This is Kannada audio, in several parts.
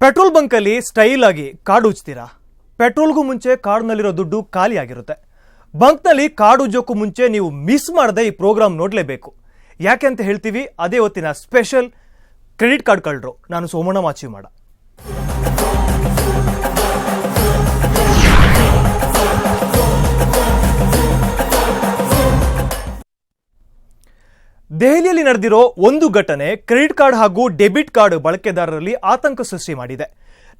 ಪೆಟ್ರೋಲ್ ಬಂಕಲ್ಲಿ ಸ್ಟೈಲ್ ಆಗಿ ಕಾರ್ಡ್ ಉಜ್ತೀರಾ? ಪೆಟ್ರೋಲ್ಗೂ ಮುಂಚೆ ಕಾರ್ಡ್ನಲ್ಲಿರೋ ದುಡ್ಡು ಖಾಲಿ ಆಗಿರುತ್ತೆ. ಬಂಕ್ನಲ್ಲಿ ಕಾರ್ಡ್ ಉಜ್ಜೋಕ್ಕೂ ಮುಂಚೆ ನೀವು ಮಿಸ್ ಮಾಡದೆ ಈ ಪ್ರೋಗ್ರಾಮ್ ನೋಡಲೇಬೇಕು. ಯಾಕೆ ಅಂತ ಹೇಳ್ತೀವಿ, ಅದೇ ಹೊತ್ತಿನ ಸ್ಪೆಷಲ್ ಕ್ರೆಡಿಟ್ ಕಾರ್ಡ್ ಕಳ್ಳರು ನಾನು ಸೋಮಣ್ಣ ಮಾಡ. ದೆಹಲಿಯಲ್ಲಿ ನಡೆದಿರೋ ಒಂದು ಘಟನೆ ಕ್ರೆಡಿಟ್ ಕಾರ್ಡ್ ಹಾಗೂ ಡೆಬಿಟ್ ಕಾರ್ಡ್ ಬಳಕೆದಾರರಲ್ಲಿ ಆತಂಕ ಸೃಷ್ಟಿ ಮಾಡಿದೆ.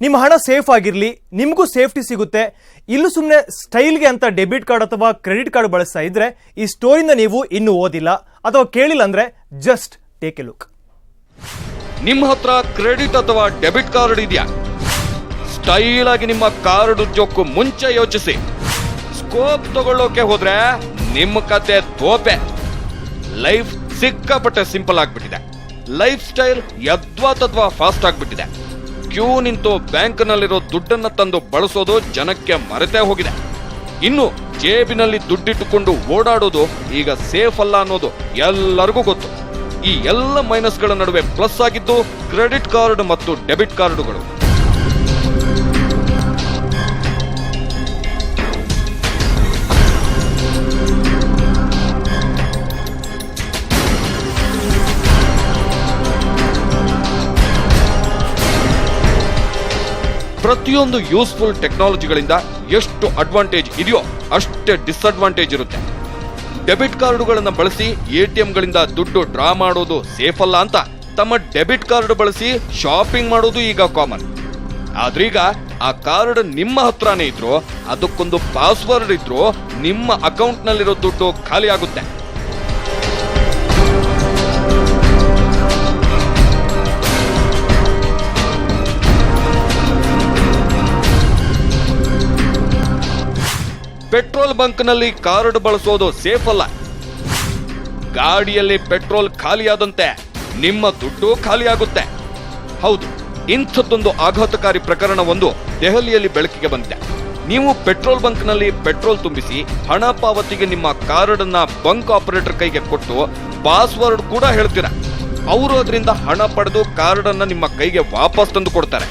ನಿಮ್ಮ ಹಣ ಸೇಫ್ ಆಗಿರಲಿ, ನಿಮಗೂ ಸೇಫ್ಟಿ ಸಿಗುತ್ತೆ. ಇಲ್ಲೂ ಸುಮ್ಮನೆ ಸ್ಟೈಲ್ಗೆ ಅಂತ ಡೆಬಿಟ್ ಕಾರ್ಡ್ ಅಥವಾ ಕ್ರೆಡಿಟ್ ಕಾರ್ಡ್ ಬಳಸ್ತಾ ಇದ್ರೆ ಈ ಸ್ಟೋರಿಂದ ನೀವು ಇನ್ನೂ ಓದಿಲ್ಲ ಅಥವಾ ಕೇಳಿಲ್ಲ ಅಂದರೆ ಜಸ್ಟ್ ಟೇಕ್ ಎ ಲುಕ್. ನಿಮ್ಮ ಹತ್ರ ಕ್ರೆಡಿಟ್ ಅಥವಾ ಡೆಬಿಟ್ ಕಾರ್ಡ್ ಇದೆಯಾ? ಸ್ಟೈಲ್ ಆಗಿ ನಿಮ್ಮ ಕಾರ್ಡ್ ಉಜ್ಜೋಕ್ಕೂ ಮುಂಚೆ ಯೋಚಿಸಿ. ಸ್ಕೋಪ್ ತಗೊಳ್ಳೋಕೆ ಹೋದ್ರೆ ನಿಮ್ಮ ಕತೆ ತೋಪೆ. ಲೈಫ್ ಸಿಕ್ಕಾಪಟ್ಟೆ ಸಿಂಪಲ್ ಆಗ್ಬಿಟ್ಟಿದೆ. ಲೈಫ್ ಸ್ಟೈಲ್ ಯದ್ವಾ ತದ್ವಾ ಫಾಸ್ಟ್ ಆಗ್ಬಿಟ್ಟಿದೆ. ಕ್ಯೂ ನಿಂತು ಬ್ಯಾಂಕ್ನಲ್ಲಿರೋ ದುಡ್ಡನ್ನ ತಂದು ಬಳಸೋದು ಜನಕ್ಕೆ ಮರೆತೇ ಹೋಗಿದೆ. ಇನ್ನು ಜೇಬಿನಲ್ಲಿ ದುಡ್ಡಿಟ್ಟುಕೊಂಡು ಓಡಾಡೋದು ಈಗ ಸೇಫ್ ಅಲ್ಲ ಅನ್ನೋದು ಎಲ್ಲರಿಗೂ ಗೊತ್ತು. ಈ ಎಲ್ಲ ಮೈನಸ್ಗಳ ನಡುವೆ ಪ್ಲಸ್ ಆಗಿದ್ದು ಕ್ರೆಡಿಟ್ ಕಾರ್ಡ್ ಮತ್ತು ಡೆಬಿಟ್ ಕಾರ್ಡುಗಳು. ಪ್ರತಿಯೊಂದು ಯೂಸ್ಫುಲ್ ಟೆಕ್ನಾಲಜಿಗಳಿಂದ ಎಷ್ಟು ಅಡ್ವಾಂಟೇಜ್ ಇದೆಯೋ ಅಷ್ಟೇ ಡಿಸ್ಅಡ್ವಾಂಟೇಜ್ ಇರುತ್ತೆ. ಡೆಬಿಟ್ ಕಾರ್ಡುಗಳನ್ನು ಬಳಸಿ ಎಟಿಎಂಗಳಿಂದ ದುಡ್ಡು ಡ್ರಾ ಮಾಡೋದು ಸೇಫ್ ಅಲ್ಲ ಅಂತ ತಮ್ಮ ಡೆಬಿಟ್ ಕಾರ್ಡ್ ಬಳಸಿ ಶಾಪಿಂಗ್ ಮಾಡೋದು ಈಗ ಕಾಮನ್ ಆದ್ರೀಗ ಆ ಕಾರ್ಡ್ ನಿಮ್ಮ ಹತ್ರನೇ ಇದ್ರು, ಅದಕ್ಕೊಂದು ಪಾಸ್ವರ್ಡ್ ಇದ್ರು, ನಿಮ್ಮ ಅಕೌಂಟ್ನಲ್ಲಿರೋ ದುಡ್ಡು ಖಾಲಿ ಆಗುತ್ತೆ ಪೆಟ್ರೋಲ್ ಬಂಕ್ನಲ್ಲಿ ಕಾರ್ಡ್ ಬಳಸೋದು ಸೇಫ್ ಅಲ್ಲ. ಗಾಡಿಯಲ್ಲಿ ಪೆಟ್ರೋಲ್ ಖಾಲಿಯಾದಂತೆ ನಿಮ್ಮ ದುಡ್ಡು ಖಾಲಿಯಾಗುತ್ತೆ. ಹೌದು, ಇಂಥದ್ದೊಂದು ಆಘಾತಕಾರಿ ಪ್ರಕರಣವೊಂದು ದೆಹಲಿಯಲ್ಲಿ ಬೆಳಕಿಗೆ ಬಂದಿದೆ. ನೀವು ಪೆಟ್ರೋಲ್ ಬಂಕ್ನಲ್ಲಿ ಪೆಟ್ರೋಲ್ ತುಂಬಿಸಿ ಹಣ ಪಾವತಿಗೆ ನಿಮ್ಮ ಕಾರ್ಡ್ ಅನ್ನ ಬಂಕ್ ಆಪರೇಟರ್ ಕೈಗೆ ಕೊಟ್ಟು ಪಾಸ್ವರ್ಡ್ ಕೂಡ ಹೇಳ್ತೀರ. ಅವರು ಅದರಿಂದ ಹಣ ಪಡೆದು ಕಾರ್ಡ್ ಅನ್ನ ನಿಮ್ಮ ಕೈಗೆ ವಾಪಸ್ ತಂದು ಕೊಡ್ತಾರೆ.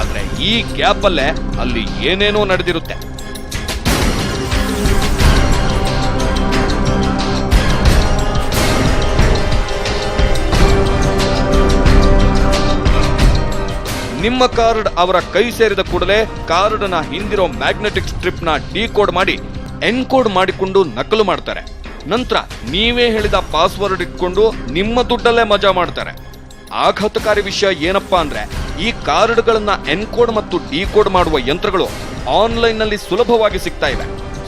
ಆದ್ರೆ ಈ ಗ್ಯಾಪ್ ಅಲ್ಲೇ ಅಲ್ಲಿ ಏನೇನೋ ನಡೆದಿರುತ್ತೆ. ನಿಮ್ಮ ಕಾರ್ಡ್ ಅವರ ಕೈ ಸೇರಿದ ಕೂಡಲೇ ಕಾರ್ಡ್ನ ಹಿಂದಿರೋ ಮ್ಯಾಗ್ನೆಟಿಕ್ ಸ್ಟ್ರಿಪ್ನ ಡಿಕೋಡ್ ಮಾಡಿ, ಎನ್ಕೋಡ್ ಮಾಡಿಕೊಂಡು ನಕಲು ಮಾಡ್ತಾರೆ. ನಂತರ ನೀವೇ ಹೇಳಿದ ಪಾಸ್ವರ್ಡ್ ಇಟ್ಕೊಂಡು ನಿಮ್ಮ ದುಡ್ಡಲ್ಲೇ ಮಜಾ ಮಾಡ್ತಾರೆ. ಆಘಾತಕಾರಿ ವಿಷಯ ಏನಪ್ಪಾ ಅಂದ್ರೆ, ಈ ಕಾರ್ಡ್ಗಳನ್ನ ಎನ್ಕೋಡ್ ಮತ್ತು ಡಿಕೋಡ್ ಮಾಡುವ ಯಂತ್ರಗಳು ಆನ್ಲೈನ್ನಲ್ಲಿ ಸುಲಭವಾಗಿ ಸಿಗ್ತಾ ಇವೆ.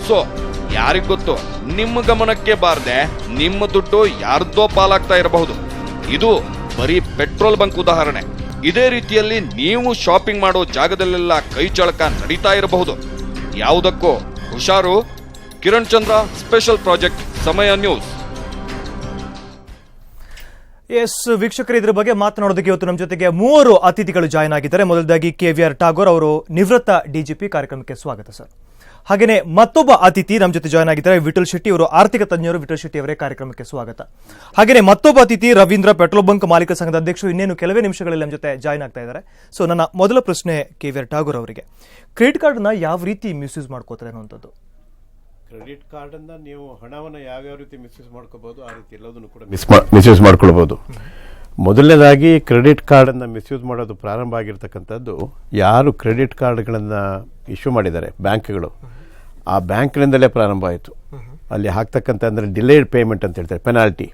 ಸೊ, ಯಾರಿಗ್ ಗೊತ್ತು? ನಿಮ್ಮ ಗಮನಕ್ಕೆ ಬಾರದೆ ನಿಮ್ಮ ದುಡ್ಡು ಯಾರ್ದೋ ಪಾಲಾಗ್ತಾ ಇರಬಹುದು. ಇದು ಬರೀ ಪೆಟ್ರೋಲ್ ಬಂಕ್ ಉದಾಹರಣೆ. ಇದೇ ರೀತಿಯಲ್ಲಿ ನೀವು ಶಾಪಿಂಗ್ ಮಾಡೋ ಜಾಗದಲ್ಲೆಲ್ಲ ಕೈ ಚಳಕ ನಡೀತಾ ಇರಬಹುದು. ಯಾವುದಕ್ಕೂ ಹುಷಾರು. Kiran Chandra, special project, Samaya news. Yes, ವೀಕ್ಷಕರು, ಇದ್ರ ಬಗ್ಗೆ ಮಾತನಾಡೋದಕ್ಕೆ ಇವತ್ತು ನಮ್ಮ ಜೊತೆಗೆ ಮೂವರು ಅತಿಥಿಗಳು ಜಾಯ್ನ್ ಆಗಿದ್ದಾರೆ. ಮೊದಲದಾಗಿ ಕೆ ವಿ ಆರ್ ಟಾಗೋರ್ ಅವರು ನಿವೃತ್ತ ಡಿಜಿಪಿ ಕಾರ್ಯಕ್ರಮಕ್ಕೆ ಸ್ವಾಗತ, ಸರ್. ಹಾಗೆಯೇ ಮತ್ತೊಬ್ಬ ಅತಿಥಿ ನಮ್ಮ ಜೊತೆ ಜಾಯ್ನ್ ಆಗಿದ್ದಾರೆ. ವಿಠಲ್ ಶೆಟ್ಟಿ ಅವರು ಆರ್ಥಿಕ ತಜ್ಞರು. ವಿಠಲ್ ಶೆಟ್ಟಿ ಅವರೇ ಕಾರ್ಯಕ್ರಮಕ್ಕೆ ಸ್ವಾಗತ. ಹಾಗೆಯೇ ಮತ್ತೊಬ್ಬ ಅತಿಥಿ ರವೀಂದ್ರ ಪೆಟ್ರೋಲ್ ಬಂಕ್ ಮಾಲೀಕ ಸಂಘದ ಅಧ್ಯಕ್ಷರು ಇನ್ನೇನು ಕೆಲವೇ ನಿಮಿಷಗಳಲ್ಲಿ ನಮ್ಮ ಜೊತೆ ಜಾಯ್ನ್ ಆಗ್ತಾ ಇದ್ದಾರೆ. ಸೊ ನನ್ನ ಮೊದಲ ಪ್ರಶ್ನೆ ಕೆ ವಿ ಆರ್ ಠಾಗೂರ್ ಅವರಿಗೆ. ಕ್ರೆಡಿಟ್ ಕಾರ್ಡ್ನ ಯಾವ ರೀತಿ ಮಿಸ್ಯೂಸ್ ಮಾಡ್ಕೋತಾರೆ ಅನ್ನುವಂಥದ್ದು? ಕ್ರೆಡಿಟ್ ಕಾರ್ಡನ್ನು ನೀವು ಹಣವನ್ನು ಯಾವ್ಯಾವ ರೀತಿ ಮಿಸ್ಯೂಸ್ ಮಾಡ್ಕೋಬಹುದು ಆ ರೀತಿ ಎಲ್ಲದನ್ನು ಕೂಡ ಮಿಸ್ ಮಿಸ್ಯೂಸ್ ಮಾಡ್ಕೊಳ್ಬೋದು. ಮೊದಲನೇದಾಗಿ ಕ್ರೆಡಿಟ್ ಕಾರ್ಡನ್ನು ಮಿಸ್ಯೂಸ್ ಮಾಡೋದು ಪ್ರಾರಂಭ ಆಗಿರ್ತಕ್ಕಂಥದ್ದು ಯಾರು ಕ್ರೆಡಿಟ್ ಕಾರ್ಡ್ಗಳನ್ನು ಇಶ್ಯೂ ಮಾಡಿದ್ದಾರೆ ಬ್ಯಾಂಕ್ಗಳು. ಆ ಬ್ಯಾಂಕ್ನಿಂದಲೇ ಪ್ರಾರಂಭ ಆಯಿತು. ಅಲ್ಲಿ ಹಾಕ್ತಕ್ಕಂಥ ಅಂದರೆ ಡಿಲೇಡ್ ಪೇಮೆಂಟ್ ಅಂತ ಹೇಳ್ತಾರೆ, ಪೆನಾಲ್ಟಿ.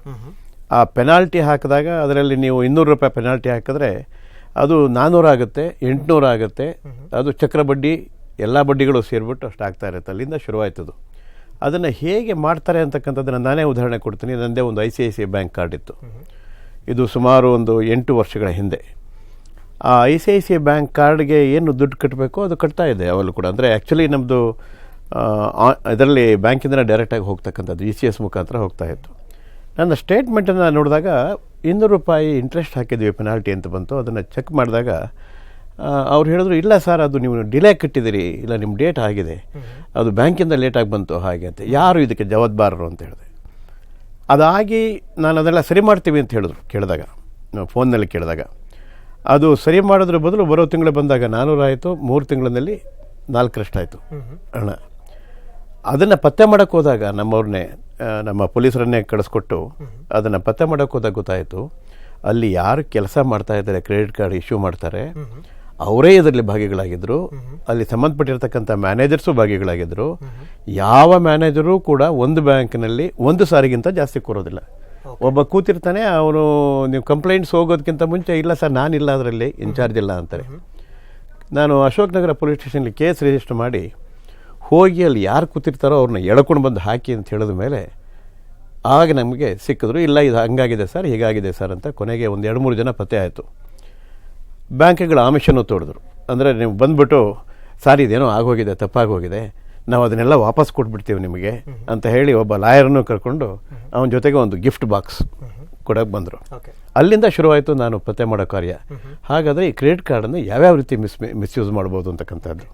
ಆ ಪೆನಾಲ್ಟಿ ಹಾಕಿದಾಗ ಅದರಲ್ಲಿ ನೀವು ಇನ್ನೂರು ರೂಪಾಯಿ ಪೆನಾಲ್ಟಿ ಹಾಕಿದ್ರೆ ಅದು ನಾನ್ನೂರು ಆಗುತ್ತೆ, ಎಂಟುನೂರು ಆಗುತ್ತೆ, ಅದು ಚಕ್ರ ಬಡ್ಡಿ, ಎಲ್ಲ ಬಡ್ಡಿಗಳು ಸೇರಿಬಿಟ್ಟು ಅಷ್ಟು ಆಗ್ತಾ ಇರುತ್ತೆ, ಅಲ್ಲಿಂದ ಶುರುವಾಯ್ತದು. ಅದನ್ನು ಹೇಗೆ ಮಾಡ್ತಾರೆ ಅಂತಕ್ಕಂಥದ್ದನ್ನು ನಾನೇ ಉದಾಹರಣೆ ಕೊಡ್ತೀನಿ ನನ್ನದೇ ಒಂದು I C I C I bank card ಇತ್ತು. ಇದು ಸುಮಾರು ಒಂದು ಎಂಟು ವರ್ಷಗಳ ಹಿಂದೆ. ಆ I C I C I bank ಕಾರ್ಡ್ಗೆ ಏನು ದುಡ್ಡು ಕಟ್ಟಬೇಕು ಅದು ಕಟ್ತಾ ಇದೆ ಅವಳು ಕೂಡ. ಅಂದರೆ ಆ್ಯಕ್ಚುಲಿ ನಮ್ಮದು ಇದರಲ್ಲಿ ಬ್ಯಾಂಕಿಂದ ಡೈರೆಕ್ಟಾಗಿ ಹೋಗ್ತಕ್ಕಂಥದ್ದು ಇ ಸಿ ಎಸ್ ಮುಖಾಂತರ ಹೋಗ್ತಾ ಇತ್ತು. ನನ್ನ ಸ್ಟೇಟ್ಮೆಂಟನ್ನು ನೋಡಿದಾಗ ಇನ್ನೂರು ರೂಪಾಯಿ ಇಂಟ್ರೆಸ್ಟ್ ಹಾಕಿದ್ವಿ ಪೆನಾಲ್ಟಿ ಅಂತ ಬಂತು. ಅದನ್ನು ಚೆಕ್ ಮಾಡಿದಾಗ ಅವ್ರು ಹೇಳಿದ್ರು ಇಲ್ಲ ಸರ್ ಅದು ನೀವು ಡಿಲೇ ಕಟ್ಟಿದಿರಿ ಇಲ್ಲ ನಿಮ್ಮ ಡೇಟ್ ಆಗಿದೆ. ಅದು ಬ್ಯಾಂಕಿಂದ ಲೇಟಾಗಿ ಬಂತು ಹಾಗೆ ಅಂತ. ಯಾರು ಇದಕ್ಕೆ ಜವಾಬ್ದಾರರು ಅಂತ ಹೇಳಿದೆ. ಅದಾಗಿ ನಾನು ಅದೆಲ್ಲ ಸರಿ ಮಾಡ್ತೀವಿ ಅಂತ ಹೇಳಿದ್ರು, ಕೇಳಿದಾಗ, ನಾವು ಫೋನ್ನಲ್ಲಿ ಕೇಳಿದಾಗ. ಅದು ಸರಿ ಮಾಡೋದ್ರ ಬದಲು ಬರೋ ತಿಂಗಳು ಬಂದಾಗ ನಾನ್ನೂರು ಆಯಿತು ಮೂರು ತಿಂಗಳಿನಲ್ಲಿ ನಾಲ್ಕರಷ್ಟಾಯಿತು. ಹಣ ಅದನ್ನು ಪತ್ತೆ ಮಾಡೋಕ್ಕೆ ಹೋದಾಗ ನಮ್ಮವ್ರನ್ನೇ ನಮ್ಮ ಪೊಲೀಸರನ್ನೇ ಕಳಿಸ್ಕೊಟ್ಟು ಅದನ್ನು ಪತ್ತೆ ಮಾಡೋಕ್ಕೆ ಹೋದಾಗ ಗೊತ್ತಾಯಿತು, ಅಲ್ಲಿ ಯಾರು ಕೆಲಸ ಮಾಡ್ತಾ ಇದ್ದಾರೆ, ಕ್ರೆಡಿಟ್ ಕಾರ್ಡ್ ಇಶ್ಯೂ ಮಾಡ್ತಾರೆ. ಅವರೇ ಇದರಲ್ಲಿ ಭಾಗಿಗಳಾಗಿದ್ದರು ಅಲ್ಲಿ ಸಂಬಂಧಪಟ್ಟಿರ್ತಕ್ಕಂಥ ಮ್ಯಾನೇಜರ್ಸು ಭಾಗಿಗಳಾಗಿದ್ದರು ಯಾವ ಮ್ಯಾನೇಜರು ಕೂಡ ಒಂದು ಬ್ಯಾಂಕಿನಲ್ಲಿ ಒಂದು ಸಾರಿಗಿಂತ ಜಾಸ್ತಿ ಕೊರೋದಿಲ್ಲ. ಒಬ್ಬ ಕೂತಿರ್ತಾನೆ ಅವನು ನೀವು ಕಂಪ್ಲೇಂಟ್ಸ್ ಹೋಗೋದಕ್ಕಿಂತ ಮುಂಚೆ ಇಲ್ಲ ಸರ್ ನಾನಿಲ್ಲ ಅದರಲ್ಲಿ ಇನ್ಚಾರ್ಜ್ ಇಲ್ಲ ಅಂತಾರೆ. ನಾನು ಅಶೋಕ್ ನಗರ ಪೊಲೀಸ್ ಸ್ಟೇಷನಲ್ಲಿ ಕೇಸ್ ರಿಜಿಸ್ಟರ್ ಮಾಡಿ ಹೋಗಿ ಅಲ್ಲಿ ಯಾರು ಕೂತಿರ್ತಾರೋ ಅವ್ರನ್ನ ಎಳ್ಕೊಂಡು ಬಂದು ಹಾಕಿ ಅಂತ ಹೇಳಿದ ಮೇಲೆ ಆಗ ನಮಗೆ ಸಿಕ್ಕಿದ್ರು ಇಲ್ಲ ಇದು ಹಂಗಾಗಿದೆ ಸರ್ ಹೀಗಾಗಿದೆ ಸರ್ ಅಂತ ಕೊನೆಗೆ ಒಂದು ಎರಡು ಮೂರು ಜನ ಪತ್ತೆ ಆಯಿತು. ಬ್ಯಾಂಕ್ಗಳ ಆಮಿಷನ್ನು ತೋಡಿದ್ರು. ಅಂದರೆ ನೀವು ಬಂದ್ಬಿಟ್ಟು ಸಾರಿ ಇದೇನೋ ಆಗೋಗಿದೆ ತಪ್ಪಾಗೋಗಿದೆ. ನಾವು ಅದನ್ನೆಲ್ಲ ವಾಪಸ್ ಕೊಟ್ಬಿಡ್ತೀವಿ ನಿಮಗೆ ಅಂತ ಹೇಳಿ ಒಬ್ಬ ಲಾಯರನ್ನು ಕರ್ಕೊಂಡು ಅವನ ಜೊತೆಗೆ ಒಂದು ಗಿಫ್ಟ್ ಬಾಕ್ಸ್ ಕೊಡೋಕೆ ಬಂದರು. ಅಲ್ಲಿಂದ ಶುರುವಾಯಿತು ನಾನು ಪತ್ತೆ ಮಾಡೋ ಕಾರ್ಯ. ಹಾಗಾದರೆ ಈ ಕ್ರೆಡಿಟ್ ಕಾರ್ಡನ್ನು ಯಾವ್ಯಾವ ರೀತಿ ಮಿಸ್ ಮಿಸ್ಯೂಸ್ ಮಾಡ್ಬೋದು ಅಂತಕ್ಕಂಥದ್ದು.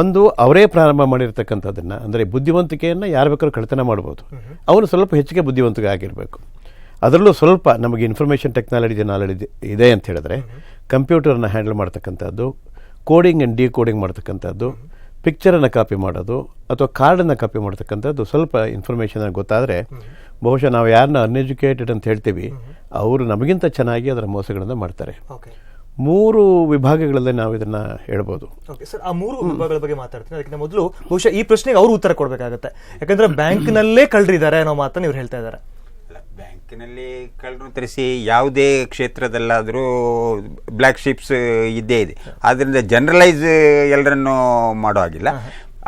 ಒಂದು ಅವರೇ ಪ್ರಾರಂಭ ಮಾಡಿರ್ತಕ್ಕಂಥದ್ದನ್ನು ಅಂದರೆ ಬುದ್ಧಿವಂತಿಕೆಯನ್ನು ಯಾರು ಬೇಕಾದ್ರೂ ಕಳ್ತನ ಮಾಡ್ಬೋದು. ಅವನು ಸ್ವಲ್ಪ ಹೆಚ್ಚಿಗೆ ಬುದ್ಧಿವಂತಿಕೆ ಆಗಿರಬೇಕು. ಅದರಲ್ಲೂ ಸ್ವಲ್ಪ ನಮಗೆ ಇನ್ಫಾರ್ಮೇಷನ್ ಟೆಕ್ನಾಲಜಿ ನಾಲೆಡ್ಜ್ ಇದೆ ಅಂತ ಹೇಳಿದ್ರೆ ಕಂಪ್ಯೂಟರ್ನ ಹ್ಯಾಂಡಲ್ ಮಾಡ್ತಕ್ಕಂಥದ್ದು ಕೋಡಿಂಗ್ ಆ್ಯಂಡ್ ಡಿ ಕೋಡಿಂಗ್ ಮಾಡ್ತಕ್ಕಂಥದ್ದು ಪಿಕ್ಚರನ್ನು ಕಾಪಿ ಮಾಡೋದು ಅಥವಾ ಕಾರ್ಡನ್ನು ಕಾಪಿ ಮಾಡ್ತಕ್ಕಂಥದ್ದು ಸ್ವಲ್ಪ ಇನ್ಫಾರ್ಮೇಷನ್ ಗೊತ್ತಾದರೆ ಬಹುಶಃ ನಾವು ಯಾರನ್ನ ಅನ್ಎಜುಕೇಟೆಡ್ ಅಂತ ಹೇಳ್ತೀವಿ ಅವರು ನಮಗಿಂತ ಚೆನ್ನಾಗಿ ಅದರ ಮೋಸಗಳನ್ನು ಮಾಡ್ತಾರೆ. ಮೂರು ವಿಭಾಗಗಳಲ್ಲಿ ನಾವು ಇದನ್ನು ಹೇಳ್ಬೋದು. ಓಕೆ ಸರ್ ಆ ಮೂರು ವಿಭಾಗಗಳ ಬಗ್ಗೆ ಮಾತಾಡ್ತೀನಿ. ಅದಕ್ಕಿಂತ ಮೊದಲು ಬಹುಶಃ ಈ ಪ್ರಶ್ನೆಗೆ ಅವರು ಉತ್ತರ ಕೊಡಬೇಕಾಗತ್ತೆ. ಯಾಕಂದ್ರೆ ಬ್ಯಾಂಕ್ನಲ್ಲೇ ಕಳ್ರಿದ್ದಾರೆ ಅನ್ನೋ ಮಾತನ್ನು ಇವ್ರು ಹೇಳ್ತಾ ಇದ್ದಾರೆ. ಬ್ಯಾಂಕಿನಲ್ಲಿ ಕಳ್ಳರು ತರಿಸಿ ಯಾವುದೇ ಕ್ಷೇತ್ರದಲ್ಲಾದರೂ ಬ್ಲ್ಯಾಕ್ ಶಿಪ್ಸ್ ಇದ್ದೇ ಇದೆ. ಆದ್ದರಿಂದ ಜನರಲೈಸ್ ಎಲ್ಲರನ್ನು ಮಾಡೋ ಹಾಗಿಲ್ಲ.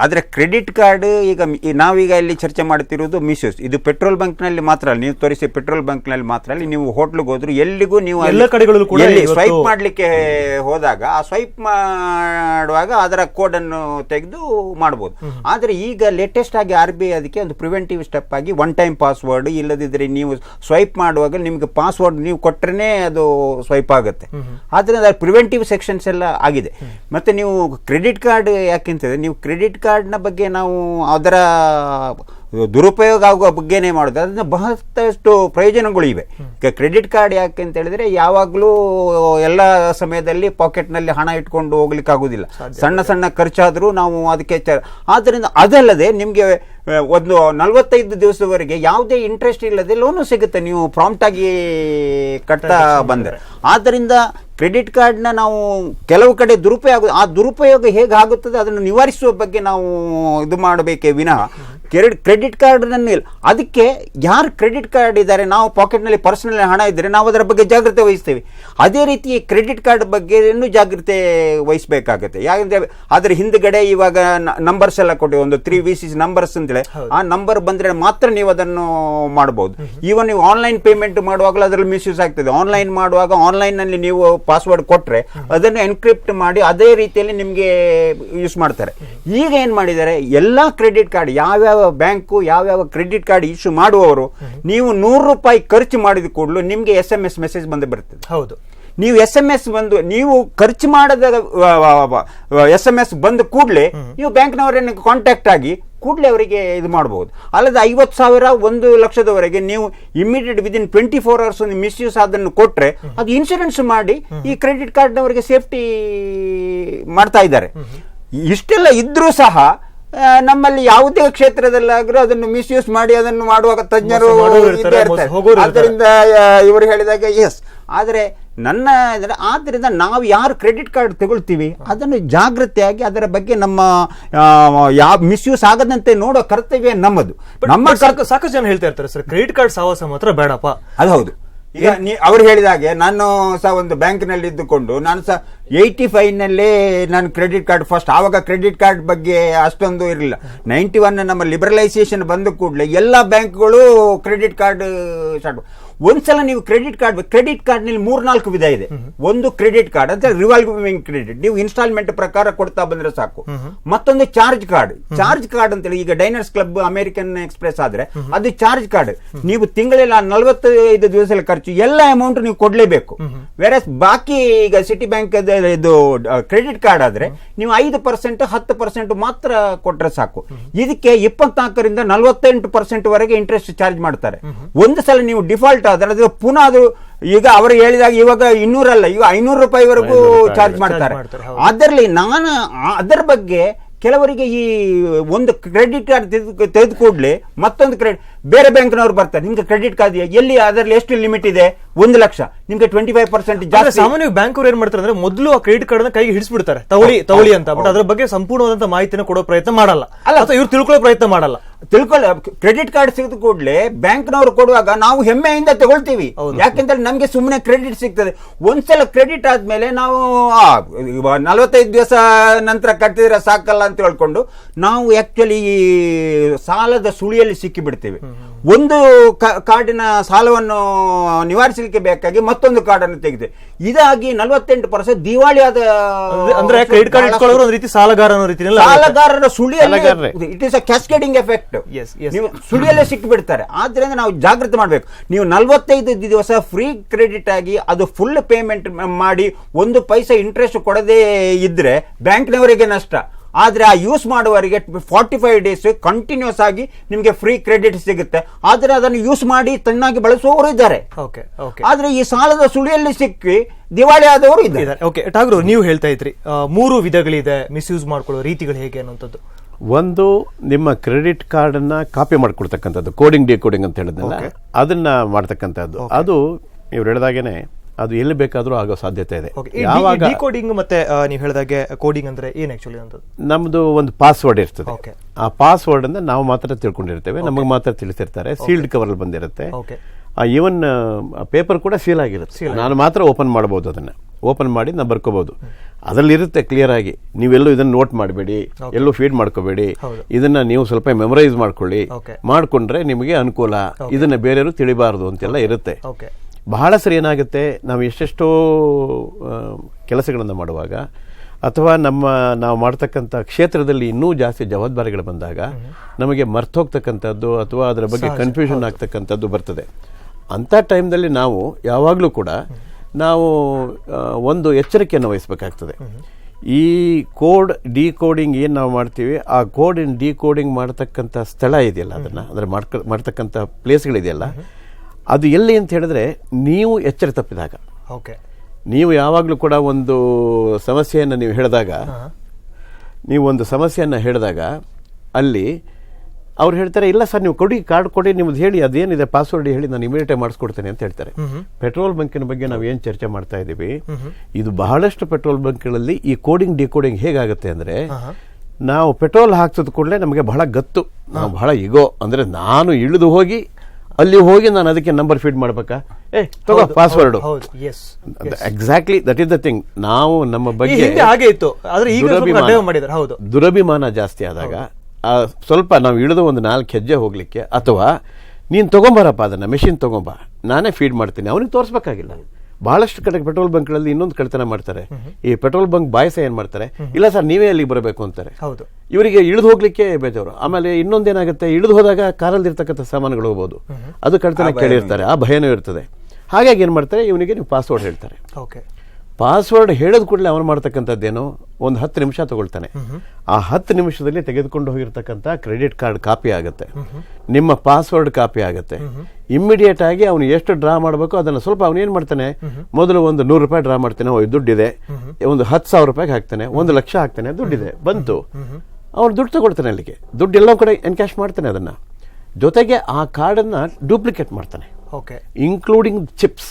ಆದರೆ ಕ್ರೆಡಿಟ್ ಕಾರ್ಡ್ ಈಗ ನಾವೀಗ ಇಲ್ಲಿ ಚರ್ಚೆ ಮಾಡ್ತಿರೋದು ಮಿಸ್ಯೂಸ್ ಇದು ಪೆಟ್ರೋಲ್ ಬಂಕ್ನಲ್ಲಿ ಮಾತ್ರ ಅಲ್ಲ ನೀವು ತೋರಿಸಿ ಪೆಟ್ರೋಲ್ ಬಂಕ್ನಲ್ಲಿ ಮಾತ್ರ ಅಲ್ಲಿ ನೀವು ಹೋಟ್ಲಿಗೆ ಹೋದ್ರು ಎಲ್ಲಿಗೂ ನೀವು ಎಲ್ಲ ಕಡೆಗಳಲ್ಲೂ ಕೂಡ ಸ್ವೈಪ್ ಮಾಡಲಿಕ್ಕೆ ಹೋದಾಗ ಆ ಸ್ವೈಪ್ ಮಾಡುವಾಗ ಅದರ ಕೋಡನ್ನು ತೆಗೆದು ಮಾಡ್ಬೋದು. ಆದರೆ ಈಗ ಲೇಟೆಸ್ಟ್ ಆಗಿ ಆರ್ ಬಿ ಐ ಅದಕ್ಕೆ ಒಂದು ಪ್ರಿವೆಂಟಿವ್ ಸ್ಟೆಪ್ ಆಗಿ ಒನ್ ಟೈಮ್ ಪಾಸ್ವರ್ಡ್ ಇಲ್ಲದಿದ್ದರೆ ನೀವು ಸ್ವೈಪ್ ಮಾಡುವಾಗ ನಿಮಗೆ ಪಾಸ್ವರ್ಡ್ ನೀವು ಕೊಟ್ಟರೆ ಅದು ಸ್ವೈಪ್ ಆಗುತ್ತೆ. ಆದ್ದರಿಂದ ಪ್ರಿವೆಂಟಿವ್ ಸೆಕ್ಷನ್ಸ್ ಎಲ್ಲ ಆಗಿದೆ. ಮತ್ತೆ ನೀವು ಕ್ರೆಡಿಟ್ ಕಾರ್ಡ್ ಯಾಕೆಂತಂದ್ರೆ ನೀವು ಕ್ರೆಡಿಟ್ ಕಾರ್ಡ್ನ ಬಗ್ಗೆ ನಾವು ಅದರ ದುರುಪಯೋಗ ಆಗುವ ಬಗ್ಗೆನೇ ಮಾಡೋದು. ಅದರಿಂದ ಬಹಳಷ್ಟು ಪ್ರಯೋಜನಗಳು ಇವೆ ಈಗ ಕ್ರೆಡಿಟ್ ಕಾರ್ಡ್ ಯಾಕೆ ಅಂತ ಹೇಳಿದ್ರೆ ಯಾವಾಗಲೂ ಎಲ್ಲ ಸಮಯದಲ್ಲಿ ಪಾಕೆಟ್ನಲ್ಲಿ ಹಣ ಇಟ್ಕೊಂಡು ಹೋಗ್ಲಿಕ್ಕೆ ಆಗುದಿಲ್ಲ. ಸಣ್ಣ ಸಣ್ಣ ಖರ್ಚಾದರೂ ನಾವು ಅದಕ್ಕೆ ಚ- ಆದ್ದರಿಂದ ಅದಲ್ಲದೆ ನಿಮಗೆ ಒಂದು ನಲವತ್ತೈದು ದಿವಸದವರೆಗೆ ಯಾವುದೇ ಇಂಟ್ರೆಸ್ಟ್ ಇಲ್ಲದೆ ಲೋನು ಸಿಗುತ್ತೆ. ನೀವು ಪ್ರಾಂಪ್ಟಾಗಿ ಕಟ್ತಾ ಬಂದರೆ. ಆದ್ದರಿಂದ ಕ್ರೆಡಿಟ್ ಕಾರ್ಡ್ನ ನಾವು ಕೆಲವು ಕಡೆ ದುರುಪಯೋಗ ಆ ದುರುಪಯೋಗ ಹೇಗಾಗುತ್ತದೆ ಅದನ್ನು ನಿವಾರಿಸುವ ಬಗ್ಗೆ ನಾವು ಇದು ಮಾಡಬೇಕೇ ವಿನಃ ಕ್ರೆಡಿಟ್ ಕ್ರೆಡಿಟ್ ಕಾರ್ಡ್ನಲ್ಲಿ ಅದಕ್ಕೆ ಯಾರು ಕ್ರೆಡಿಟ್ ಕಾರ್ಡ್ ಇದ್ದಾರೆ? ನಾವು ಪಾಕೆಟ್ನಲ್ಲಿ ಪರ್ಸನಲ್ ಹಣ ಇದ್ದರೆ ನಾವು ಅದರ ಬಗ್ಗೆ ಜಾಗ್ರತೆ ವಹಿಸ್ತೇವೆ. ಅದೇ ರೀತಿ ಕ್ರೆಡಿಟ್ ಕಾರ್ಡ್ ಬಗ್ಗೆ ಜಾಗ್ರತೆ ವಹಿಸಬೇಕಾಗುತ್ತೆ. ಯಾಕಂದರೆ ಅದರ ಹಿಂದ್ಗಡೆ ಇವಾಗ ನಂಬರ್ಸ್ ಎಲ್ಲ ಕೊಟ್ಟಿವೆ ಒಂದು ತ್ರೀ ವಿ ಸಿಸ್ ನಂಬರ್ಸ್ ಅಂತೇಳಿ. ಆ ನಂಬರ್ ಬಂದರೆ ಮಾತ್ರ ನೀವು ಅದನ್ನು ಮಾಡಬಹುದು ಈವನ್ ನೀವು ಆನ್ಲೈನ್ ಪೇಮೆಂಟ್ ಮಾಡುವಾಗಲೂ ಅದರಲ್ಲಿ ಮಿಸ್ಯೂಸ್ ಆಗ್ತದೆ. ಆನ್ಲೈನ್ ಮಾಡುವಾಗ ಆನ್ಲೈನ್ನಲ್ಲಿ ನೀವು ಪಾಸ್ವರ್ಡ್ ಕೊಟ್ಟರೆ ಅದನ್ನು ಎನ್ಕ್ರಿಪ್ಟ್ ಮಾಡಿ ಅದೇ ರೀತಿಯಲ್ಲಿ ನಿಮಗೆ ಯೂಸ್ ಮಾಡ್ತಾರೆ. ಈಗ ಏನು ಮಾಡಿದ್ದಾರೆ? ಎಲ್ಲ ಕ್ರೆಡಿಟ್ ಕಾರ್ಡ್ ಯಾವ್ಯಾವ ಬ್ಯಾಂಕು ಯಾವ್ಯಾವ ಕ್ರೆಡಿಟ್ ಕಾರ್ಡ್ ಇಶ್ಯೂ ಮಾಡುವವರು ನೀವು ನೂರು ರೂಪಾಯಿ ಖರ್ಚು ಮಾಡಿದ ಕೂಡಲು ನಿಮಗೆ ಎಸ್ ಎಂ ಎಸ್ ಮೆಸೇಜ್ ಬಂದು ಬರ್ತದೆ. ಹೌದು. ನೀವು ಎಸ್ ಎಂ ಎಸ್ ಬಂದು ನೀವು ಖರ್ಚು ಮಾಡದ ಎಸ್ ಎಂ ಎಸ್ ಬಂದ ಕೂಡಲೇ ನೀವು ಬ್ಯಾಂಕ್ನವರನ್ನು ಕಾಂಟ್ಯಾಕ್ಟ್ ಆಗಿ ಕೂಡಲೇ ಅವರಿಗೆ ಇದು ಮಾಡಬಹುದು ಅಲ್ಲದೆ ಐವತ್ತು ಸಾವಿರ ಒಂದು ಲಕ್ಷದವರೆಗೆ ನೀವು immediate within twenty four hours ಒಂದು ಮಿಸ್ಯೂಸ್ ಅದನ್ನು ಕೊಟ್ರೆ ಅದು ಇನ್ಶೂರೆನ್ಸ್ ಮಾಡಿ ಈ ಕ್ರೆಡಿಟ್ ಕಾರ್ಡ್ನವರಿಗೆ ಸೇಫ್ಟಿ ಮಾಡ್ತಾ ಇದ್ದಾರೆ. ಇಷ್ಟೆಲ್ಲ ಇದ್ರೂ ಸಹ ನಮ್ಮಲ್ಲಿ ಯಾವುದೇ ಕ್ಷೇತ್ರದಲ್ಲಾದ್ರೂ ಅದನ್ನು ಮಿಸ್ಯೂಸ್ ಮಾಡಿ ಅದನ್ನು ಮಾಡುವಾಗ ತಜ್ಞರು ಅದರಿಂದ ಇರ್ತಾರೆ, ಇದ್ದೇ ಮೋಸ ಇರ್ತಾರೆ. ಹೋಗೋರು ಆದ್ದರಿಂದ ಇವರು ಹೇಳಿದಾಗ ಎಸ್ ಆದರೆ ನನ್ನ ಆದ್ದರಿಂದ ನಾವು ಯಾರು ಕ್ರೆಡಿಟ್ ಕಾರ್ಡ್ ತಗೊಳ್ತೀವಿ ಅದನ್ನು ಜಾಗೃತಿಯಾಗಿ ಅದರ ಬಗ್ಗೆ ನಮ್ಮ ಯಾವ ಮಿಸ್ಯೂಸ್ ಆಗದಂತೆ ನೋಡೋ ಕರ್ತವ್ಯ ನಮ್ಮದು. ನಮ್ಮ ಸಾಕಷ್ಟು ಜನ ಹೇಳ್ತಾ ಇರ್ತಾರೆ ಸರ್ ಕ್ರೆಡಿಟ್ ಕಾರ್ಡ್ ಸಾವಾಸ ಮಾತ್ರ ಬೇಡಪ್ಪ. ಅದು ಹೌದು. ಈಗ ನೀ ಅವ್ರು ಹೇಳಿದ ಹಾಗೆ ನಾನು ಸಹ ಒಂದು ಬ್ಯಾಂಕ್ನಲ್ಲಿ ಇದ್ದುಕೊಂಡು ನಾನು ಸಹ ಏಯ್ಟಿ ಫೈವ್ನಲ್ಲೇ ನಾನು ಕ್ರೆಡಿಟ್ ಕಾರ್ಡ್ ಫಸ್ಟ್ ಆವಾಗ ಕ್ರೆಡಿಟ್ ಕಾರ್ಡ್ ಬಗ್ಗೆ ಅಷ್ಟೊಂದು ಇರಲಿಲ್ಲ. ನೈಂಟಿ ಒನ್ ನಮ್ಮ ಲಿಬರಲೈಸೇಷನ್ ಬಂದ ಕೂಡಲೇ ಎಲ್ಲ ಬ್ಯಾಂಕ್ಗಳು ಕ್ರೆಡಿಟ್ ಕಾರ್ಡ್ ಸ್ಟಾರ್ಟ್ ಒಂದ್ಸಲ ನೀವು ಕ್ರೆಡಿಟ್ ಕಾರ್ಡ್ ಕ್ರೆಡಿಟ್ ಕಾರ್ಡ್ನಲ್ಲಿ ಮೂರ್ನಾಲ್ಕು ವಿಧ ಇದೆ. ಒಂದು ಕ್ರೆಡಿಟ್ ಕಾರ್ಡ್ ಅಂತ ರಿವಾಲ್ವಿಂಗ್ ಕ್ರೆಡಿಟ್ ನೀವು ಇನ್ಸ್ಟಾಲ್ಮೆಂಟ್ ಪ್ರಕಾರ ಕೊಡ್ತಾ ಬಂದ್ರೆ ಸಾಕು. ಮತ್ತೊಂದು ಚಾರ್ಜ್ ಕಾರ್ಡ್ ಚಾರ್ಜ್ ಕಾರ್ಡ್ ಅಂತೇಳಿ, ಈಗ ಡೈನರ್ಸ್ ಕ್ಲಬ್ ಅಮೆರಿಕನ್ ಎಕ್ಸ್ಪ್ರೆಸ್ ಆದ್ರೆ, ಅದು ಚಾರ್ಜ್ ಕಾರ್ಡ್ ನೀವು ತಿಂಗಳೆಲ್ಲ ನಲವತ್ತೈದು ದಿವಸದಲ್ಲಿ ಖರ್ಚು, ಎಲ್ಲ ಅಮೌಂಟ್ ನೀವು ಕೊಡ್ಲೇಬೇಕು. ವೆರಸ್ ಬಾಕಿ ಈಗ ಸಿಟಿ ಬ್ಯಾಂಕ್ ಇದು ಕ್ರೆಡಿಟ್ ಕಾರ್ಡ್ ಆದ್ರೆ, ನೀವು ಐದು ಪರ್ಸೆಂಟ್ ಹತ್ತು ಪರ್ಸೆಂಟ್ ಮಾತ್ರ ಕೊಟ್ರೆ ಸಾಕು. ಇದಕ್ಕೆ ಇಪ್ಪತ್ನಾಲ್ಕರಿಂದ ನಲವತ್ತೆಂಟು ಪರ್ಸೆಂಟ್ ವರೆಗೆ ಇಂಟ್ರೆಸ್ಟ್ ಚಾರ್ಜ್ ಮಾಡ್ತಾರೆ. ಒಂದು ಸಲ ನೀವು ಡಿಫಾಲ್ಟ್ ಆದ್ರೆ ಅದು ಪುನಃ ಅದು ಈಗ ಅವರು ಹೇಳಿದಾಗ ಇವಾಗ ಇನ್ನೂರಲ್ಲ ಈಗ ಐನೂರು ರೂಪಾಯಿವರೆಗೂ ಚಾರ್ಜ್. ಮಾಡ್ತಾರೆ. ಅದರಲ್ಲಿ ನಾನು ಅದರ ಬಗ್ಗೆ ಕೆಲವರಿಗೆ ಈ ಒಂದು ಕ್ರೆಡಿಟ್ ಕಾರ್ಡ್ ತೆಗೆದು ಕೂಡಲೇ ಮತ್ತೊಂದು ಕ್ರೆಡಿಟ್ ಬೇರೆ ಬ್ಯಾಂಕ್ನವ್ರು ಬರ್ತಾರೆ. ನಿಮ್ಗೆ ಕ್ರೆಡಿಟ್ ಕಾರ್ಡ್ ಎಲ್ಲಿ ಅದರಲ್ಲಿ ಎಷ್ಟು ಲಿಮಿಟ್ ಇದೆ? ಒಂದು ಲಕ್ಷ. ನಿಮ್ಗೆ ಟ್ವೆಂಟಿ ಫೈವ್ ಪರ್ಸೆಂಟ್ ಜಾಸ್ತಿ ಸಾಮಾನ್ಯವಾಗಿ ಬ್ಯಾಂಕ್ ಅವ್ರು ಏನ್ ಮಾಡ್ತಾರೆ ಅಂದ್ರೆ ಮೊದಲು ಆ ಕ್ರೆಡಿಟ್ ಕಾರ್ಡ್ ಕೈಗೆ ಹಿಡಿಸ್ಬಿಡ್ತಾರೆ. ತಗೊಳ್ಳಿ ತಗೊಳ್ಳಿ ಅಂತ. ಬಟ್ ಅದ್ರ ಬಗ್ಗೆ ಸಂಪೂರ್ಣವಾದಂತ ಮಾಹಿತಿನ ಕೊಡೋ ಪ್ರಯತ್ನ ಮಾಡಲ್ಲ. ಅಲ್ಲ. ಅಥವಾ ಇವ್ರು ತಿಳ್ಕೊಳ್ಳೋ ಪ್ರಯತ್ನ ಮಾಡಲ್ಲ. ತಿಳ್ಕೊಳ್ಳ ಕ್ರೆಡಿಟ್ ಕಾರ್ಡ್ ಸಿಗದ ಕೂಡಲೇ ಬ್ಯಾಂಕ್ನವ್ರು ಕೊಡುವಾಗ ನಾವು ಹೆಮ್ಮೆಯಿಂದ ತಗೊಳ್ತೀವಿ. ಯಾಕೆಂದ್ರೆ ನಮಗೆ ಸುಮ್ಮನೆ ಕ್ರೆಡಿಟ್ ಸಿಗ್ತದೆ. ಒಂದ್ಸಲ ಕ್ರೆಡಿಟ್ ಆದ್ಮೇಲೆ ನಾವು ನಲವತ್ತೈದು ದಿವಸ ನಂತರ ಕಟ್ಟಿದ್ರೆ ಸಾಕಲ್ಲ ಅಂತ ಹೇಳ್ಕೊಂಡು ನಾವು ಆಕ್ಚುಲಿ ಸಾಲದ ಸುಳಿಯಲ್ಲಿ ಸಿಕ್ಕಿ ಬಿಡ್ತೇವೆ ಒಂದು ಕಾರ್ಡಿನ ಸಾಲವನ್ನು ನಿವಾರಿಸಲಿಕ್ಕೆ ಬೇಕಾಗಿ ಮತ್ತೊಂದು ಕಾರ್ಡನ್ನು ತೆಗೆದೆ. ಇದಾಗಿ ನಲವತ್ತೆಂಟು ಪರ್ಸೆಂಟ್ ದಿವಾಳಿ ಆದ ಅಂದ್ರೆ- ಕ್ರೆಡಿಟ್ ಕಾರ್ಡ್ ಇಟ್ಕೊಳ್ಳೋರು ಒಂದು ರೀತಿ ಸಾಲಗಾರ ರೀತಿ ಸಾಲಗಾರರ ಸುಳಿಯಲ್ಲಿ. It is a cascading effect. ನೀವು ಸುಳಿಯಲ್ಲೇ ಸಿಕ್ಕಿಬಿಡ್ತಾರೆ ಆದ್ರಿಂದ ನಾವು ಜಾಗೃತಿ ಮಾಡಬೇಕು. ನೀವು ನಲವತ್ತೈದು ದಿವಸ ಫ್ರೀ ಕ್ರೆಡಿಟ್ ಆಗಿ ಅದು ಫುಲ್ ಪೇಮೆಂಟ್ ಮಾಡಿ ಒಂದು ಪೈಸಾ ಇಂಟ್ರೆಸ್ಟ್ ಕೊಡದೇ ಇದ್ರೆ ಬ್ಯಾಂಕ್ನವರಿಗೆ ನಷ್ಟ. ಆದ್ರೆ ಆ ಯೂಸ್ ಮಾಡುವವರಿಗೆ ಫಾರ್ಟಿ ಫೈವ್ ಡೇಸ್ ಕಂಟಿನ್ಯೂಸ್ ಆಗಿ ನಿಮಗೆ ಫ್ರೀ ಕ್ರೆಡಿಟ್ ಸಿಗುತ್ತೆ. ಆದರೆ ಅದನ್ನು ಯೂಸ್ ಮಾಡಿ ತನ್ನಾಗಿ ಬಳಸುವವರು ಇದ್ದಾರೆ. ಓಕೆ ಓಕೆ ಆದರೆ ಈ ಸಾಲದ ಸುಳಿಯಲ್ಲಿ ಸಿಕ್ಕಿ ದಿವಾಳಿ ಆದವರು ಇದ್ದಾರೆ. ಓಕೆ ಠಾಗೂರ್ ನೀವು ಹೇಳ್ತಾ ಇದ್ರಿ ಮೂರು ವಿಧಗಳಿದೆ ಮಿಸ್ಯೂಸ್ ಮಾಡ್ಕೊಳ್ಳೋ ರೀತಿಗಳು ಹೇಗೆ ಅನ್ನುವಂಥದ್ದು. ಒಂದು ನಿಮ್ಮ ಕ್ರೆಡಿಟ್ ಕಾರ್ಡ್ ಅನ್ನ ಕಾಪಿ ಮಾಡಿಕೊಡ್ತಕ್ಕಂಥದ್ದು ಕೋಡಿಂಗ್ ಡಿಕೋಡಿಂಗ್ ಅಂತ ಹೇಳಿದ್ನಲ್ಲ ಅದನ್ನ ಮಾಡ್ತಕ್ಕಂಥದ್ದು. ಅದು ಇವ್ರು ಹೇಳಿದಾಗೇನೆ ಅದು ಎಲ್ಲಿ ಬೇಕಾದರೂ ಆಗೋ ಸಾಧ್ಯತೆ ಇದೆ. ಯಾವಾಗ ಡಿಕೋಡಿಂಗ್ ಮತ್ತೆ ಆ, ನೀವು ಹೇಳಿದಾಗೆ ಕೋಡಿಂಗ್ ಅಂದ್ರೆ ಏನು ಆ್ಯಕ್ಚುಲಿ ಅಂತ ನಮ್ಮದು ಒಂದು ಪಾಸ್ವರ್ಡ್ ಇರ್ತದೆ. ಆ ಪಾಸ್ವರ್ಡ್ ಅನ್ನ ನಾವು ಮಾತ್ರ ತಿಳ್ಕೊಂಡಿರ್ತೇವೆ. ನಮಗೆ ಮಾತ್ರ ತಿಳಿಸಿರ್ತಾರೆ. ಸೀಲ್ಡ್ ಕವರ್ ಅಲ್ಲಿ ಬಂದಿರುತ್ತೆ. ಓಕೆ ಈವನ್ ಪೇಪರ್ ಕೂಡ ಸೀಲ್ ಆಗಿರುತ್ತೆ. ನಾನು ಮಾತ್ರ ಓಪನ್ ಮಾಡಬಹುದು ಅದನ್ನ. ಓಪನ್ ಮಾಡಿ ನಾನು ಬರ್ಕೋಬಹುದು ಅದರಲ್ಲಿರುತ್ತೆ ಕ್ಲಿಯರ್ ಆಗಿ. ನೀವೆಲ್ಲೂ ಇದನ್ನ ನೋಟ್ ಮಾಡಬೇಡಿ. ಎಲ್ಲೂ ಫೀಡ್ ಮಾಡ್ಕೋಬೇಡಿ. ಇದನ್ನ ನೀವು ಸ್ವಲ್ಪ ಮೆಮೊರೈಸ್ ಮಾಡ್ಕೊಳ್ಳಿ. ಮಾಡ್ಕೊಂಡ್ರೆ ನಿಮಗೆ ಅನುಕೂಲ. ಇದನ್ನ ಬೇರೆಯವರು ತಿಳಿಬಾರದು ಅಂತೆಲ್ಲ ಇರುತ್ತೆ. ಬಹಳ ಸರಿ ಏನಾಗುತ್ತೆ ನಾವು ಎಷ್ಟೆಷ್ಟೋ ಕೆಲಸಗಳನ್ನು ಮಾಡುವಾಗ ಅಥವಾ ನಮ್ಮ ನಾವು ಮಾಡ್ತಕ್ಕಂಥ ಕ್ಷೇತ್ರದಲ್ಲಿ ಇನ್ನೂ ಜಾಸ್ತಿ ಜವಾಬ್ದಾರಿಗಳು ಬಂದಾಗ ನಮಗೆ ಮರ್ತೋಗ್ತಕ್ಕಂಥದ್ದು ಅಥವಾ ಅದರ ಬಗ್ಗೆ ಕನ್ಫ್ಯೂಷನ್ ಆಗ್ತಕ್ಕಂಥದ್ದು ಬರ್ತದೆ. ಅಂಥ ಟೈಮ್ದಲ್ಲಿ ನಾವು ಯಾವಾಗಲೂ ಕೂಡ ನಾವು ಒಂದು ಎಚ್ಚರಿಕೆಯನ್ನು ವಹಿಸಬೇಕಾಗ್ತದೆ. ಈ ಕೋಡ್ ಡಿ ಕೋಡಿಂಗ್ ಏನು ನಾವು ಮಾಡ್ತೀವಿ ಆ ಕೋಡ್ ಇನ್ ಡಿ ಕೋಡಿಂಗ್ ಮಾಡ್ತಕ್ಕಂಥ ಸ್ಥಳ ಇದೆಯಲ್ಲ ಅದನ್ನು ಅಂದರೆ ಮಾಡ್ಕ ಮಾಡ್ತಕ್ಕಂಥ ಪ್ಲೇಸ್ಗಳಿದೆಯಲ್ಲ ಅದು ಎಲ್ಲಿ ಅಂತ ಹೇಳಿದ್ರೆ ನೀವು ಎಚ್ಚರ ತಪ್ಪಿದಾಗ. ಓಕೆ. ನೀವು ಯಾವಾಗಲೂ ಕೂಡ ಒಂದು ಸಮಸ್ಯೆಯನ್ನು ನೀವು ಹೇಳಿದಾಗ ನೀವು ಒಂದು ಸಮಸ್ಯೆಯನ್ನು ಹೇಳಿದಾಗ ಅಲ್ಲಿ ಅವ್ರು ಹೇಳ್ತಾರೆ ಇಲ್ಲ ಸರ್ ನೀವು ಕೊಡಿ ಕಾರ್ಡ್ ಕೊಡಿ ನಿಮ್ದು ಹೇಳಿ ಅದೇನಿದೆ ಪಾಸ್ವರ್ಡ್ ಹೇಳಿ ನಾನು ಇಮಿಡಿಯೇಟ್ ಮಾಡಿಸ್ಕೊಡ್ತೇನೆ ಅಂತ ಹೇಳ್ತಾರೆ. ಪೆಟ್ರೋಲ್ ಬಂಕಿನ ಬಗ್ಗೆ ನಾವು ಏನು ಚರ್ಚೆ ಮಾಡ್ತಾ ಇದ್ದೀವಿ ಇದು ಬಹಳಷ್ಟು ಪೆಟ್ರೋಲ್ ಬಂಕ್ಗಳಲ್ಲಿ ಈ ಕೋಡಿಂಗ್ ಡಿಕೋಡಿಂಗ್ ಹೇಗಾಗುತ್ತೆ ಅಂದರೆ ನಾವು ಪೆಟ್ರೋಲ್ ಹಾಕ್ಸೋದು ಕೂಡಲೇ ನಮಗೆ ಬಹಳ ಗತ್ತು ನಾವು ಬಹಳ ಇಗೋ ಅಂದರೆ ನಾನು ಇಳಿದು ಹೋಗಿ ಅಲ್ಲಿ ಹೋಗಿ ನಾನು ಅದಕ್ಕೆ ನಂಬರ್ ಫೀಡ್ ಮಾಡ್ಬೇಕಾ? ಏ ತಗೋ password exactly that is the thing ನಾವು ನಮ್ಮ ಬಗ್ಗೆ ಹಾಗೆ ಇತ್ತು ಆದ್ರೆ ಈಗ ಹೌದು. ದುರಭಿಮಾನ ಜಾಸ್ತಿ ಆದಾಗ ಸ್ವಲ್ಪ ನಾವು ಇಳಿದು ಒಂದು ನಾಲ್ಕು ಹೆಜ್ಜೆ ಹೋಗ್ಲಿಕ್ಕೆ ಅಥವಾ ನೀನು ತಗೊಂಬರಪ್ಪ ಅದನ್ನ ಮೆಷಿನ್ ತಗೊಂಬ ನಾನೇ ಫೀಡ್ ಮಾಡ್ತೀನಿ ಅವನಿಗೆ ತೋರಿಸ್ಬೇಕಾಗಿಲ್ಲ. ಬಹಳಷ್ಟು ಕಡೆ ಪೆಟ್ರೋಲ್ ಬಂಕ್ಗಳಲ್ಲಿ ಇನ್ನೊಂದು ಕಳ್ತನ ಮಾಡ್ತಾರೆ. ಈ ಪೆಟ್ರೋಲ್ ಬಂಕ್ ಬಾಯಸ ಏನ್ ಮಾಡ್ತಾರೆ? ಇಲ್ಲ ಸರ್ ನೀವೇ ಅಲ್ಲಿಗೆ ಬರಬೇಕು ಅಂತಾರೆ. ಹೌದು. ಇವರಿಗೆ ಇಳಿದು ಹೋಗ್ಲಿಕ್ಕೆ ಬೇಜಾರು. ಆಮೇಲೆ ಇನ್ನೊಂದೇನಾಗುತ್ತೆ ಇಳಿದು ಹೋದಾಗ ಕಾರಲ್ಲಿ ಇರ್ತಕ್ಕಂಥ ಸಾಮಾನುಗಳು ಹೋಗ್ಬೋದು. ಅದು ಕಳ್ತನ ಕೇಳಿರ್ತಾರೆ. ಆ ಭಯನೂ ಇರ್ತದೆ. ಹಾಗಾಗಿ ಏನ್ ಮಾಡ್ತಾರೆ? ಇವನಿಗೆ ನೀವು ಪಾಸ್ವರ್ಡ್ ಹೇಳ್ತಾರೆ. ಓಕೆ. ಪಾಸ್ವರ್ಡ್ ಹೇಳಿದ ಕೂಡಲೇ ಅವನು ಮಾಡ್ತಕ್ಕಂಥದ್ದೇನು? ಒಂದು ಹತ್ತು ನಿಮಿಷ ತಗೊಳ್ತಾನೆ. ಆ ಹತ್ತು ನಿಮಿಷದಲ್ಲಿ ತೆಗೆದುಕೊಂಡು ಹೋಗಿರ್ತಕ್ಕಂಥ ಕ್ರೆಡಿಟ್ ಕಾರ್ಡ್ ಕಾಪಿ ಆಗುತ್ತೆ. ನಿಮ್ಮ ಪಾಸ್ವರ್ಡ್ ಕಾಪಿ ಆಗುತ್ತೆ. ಇಮ್ಮಿಡಿಯೇಟ್ ಆಗಿ ಅವನು ಎಷ್ಟು ಡ್ರಾ ಮಾಡಬೇಕು ಅದನ್ನು ಸ್ವಲ್ಪ ಅವನು ಏನು ಮಾಡ್ತಾನೆ? ಮೊದಲು ಒಂದು ನೂರು ರೂಪಾಯಿ ಡ್ರಾ ಮಾಡ್ತಾನೆ. ದುಡ್ಡಿದೆ. ಒಂದು ಹತ್ತು ಸಾವಿರ ರೂಪಾಯಿಗೆ ಹಾಕ್ತಾನೆ. ಒಂದು ಲಕ್ಷ ಹಾಕ್ತಾನೆ. ದುಡ್ಡಿದೆ. ಬಂತು. ಅವನು ದುಡ್ಡು ತಗೊಳ್ತಾನೆ ಅಲ್ಲಿಗೆ. ದುಡ್ಡು ಎಲ್ಲ ಕಡೆ ಎನ್ಕ್ಯಾಶ್ ಮಾಡ್ತಾನೆ ಅದನ್ನು. ಜೊತೆಗೆ ಆ ಕಾರ್ಡನ್ನು ಡೂಪ್ಲಿಕೇಟ್ ಮಾಡ್ತಾನೆ. ಇನ್ಕ್ಲೂಡಿಂಗ್ ಚಿಪ್ಸ್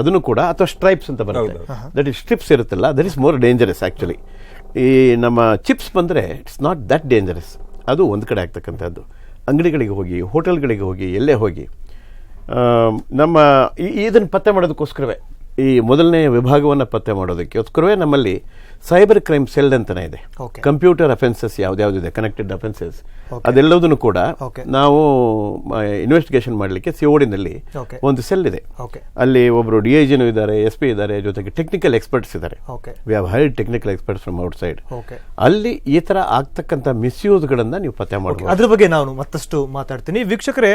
ಅದನ್ನು ಕೂಡ ಅಥವಾ ಸ್ಟ್ರೈಪ್ಸ್ ಅಂತ ಬರುತ್ತೆ. ದಟ್ ಇಸ್ ಸ್ಟ್ರಿಪ್ಸ್ ಇರುತ್ತಲ್ಲ that is more dangerous actually ಈ ನಮ್ಮ ಚಿಪ್ಸ್ ಬಂದರೆ ಇಟ್ಸ್ ನಾಟ್ ದಟ್ ಡೇಂಜರಸ್ ಅದು ಒಂದು ಕಡೆ ಆಗ್ತಕ್ಕಂಥದ್ದು. ಅಂಗಡಿಗಳಿಗೆ ಹೋಗಿ ಹೋಟೆಲ್ಗಳಿಗೆ ಹೋಗಿ ಎಲ್ಲೇ ಹೋಗಿ. ನಮ್ಮ ಇದನ್ನು ಪತ್ತೆ ಮಾಡೋದಕ್ಕೋಸ್ಕರವೇ ಈ ಮೊದಲನೇ ವಿಭಾಗವನ್ನು ಪತ್ತೆ ಮಾಡೋದಕ್ಕೋಸ್ಕರವೇ ನಮ್ಮಲ್ಲಿ ಸೈಬರ್ ಕ್ರೈಮ್ ಸೆಲ್ ಅಂತಾನೆ ಇದೆ. ಕಂಪ್ಯೂಟರ್ ಅಫೆನ್ಸಸ್ ಯಾವ್ದಾವ್ದಿದೆ ಕನೆಕ್ಟೆಡ್ ಅಫೆನ್ಸಸ್. ಅದೆಲ್ಲದನ್ನು ಕೂಡ ನಾವು ಇನ್ವೆಸ್ಟಿಗೇಷನ್ ಮಾಡಲಿಕ್ಕೆ ಸಿಒಡಿನಲ್ಲಿ. ಒಂದು ಸೆಲ್ ಇದೆ. ಅಲ್ಲಿ ಒಬ್ರು ಡಿ ಐ ಜಿನೂ ಇದ್ದಾರೆ ಎಸ್ ಪಿ ಇದ್ದಾರೆ ಜೊತೆಗೆ ಟೆಕ್ನಿಕಲ್ ಎಕ್ಸ್ಪರ್ಟ್ಸ್ ಇದ್ದಾರೆ. Okay we have hired technical experts from outside ಅಲ್ಲಿ ಈ ತರ ಆಗ್ತಕ್ಕಂಥ ಮಿಸ್ಯೂಸ್ಗಳನ್ನ ನೀವು ಪತ್ತೆ ಮಾಡಬಹುದು ಅದ್ರ ಬಗ್ಗೆ ನಾನು ಮತ್ತಷ್ಟು ಮಾತಾಡ್ತೀನಿ. ವೀಕ್ಷಕರೇ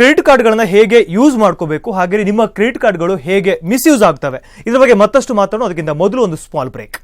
ಕ್ರೆಡಿಟ್ ಕಾರ್ಡ್ಗಳನ್ನ ಹೇಗೆ ಯೂಸ್ ಮಾಡ್ಕೋಬೇಕು ಹಾಗೆ ನಿಮ್ಮ ಕ್ರೆಡಿಟ್ ಕಾರ್ಡ್ಗಳು ಹೇಗೆ ಮಿಸ್ಯೂಸ್ ಆಗ್ತವೆ ಇದ್ರ ಬಗ್ಗೆ ಮತ್ತಷ್ಟು ಮಾತಾಡೋಣ. ಅದಕ್ಕಿಂತ ಮೊದಲು ಒಂದು ಸ್ಮಾಲ್ ಬ್ರೇಕ್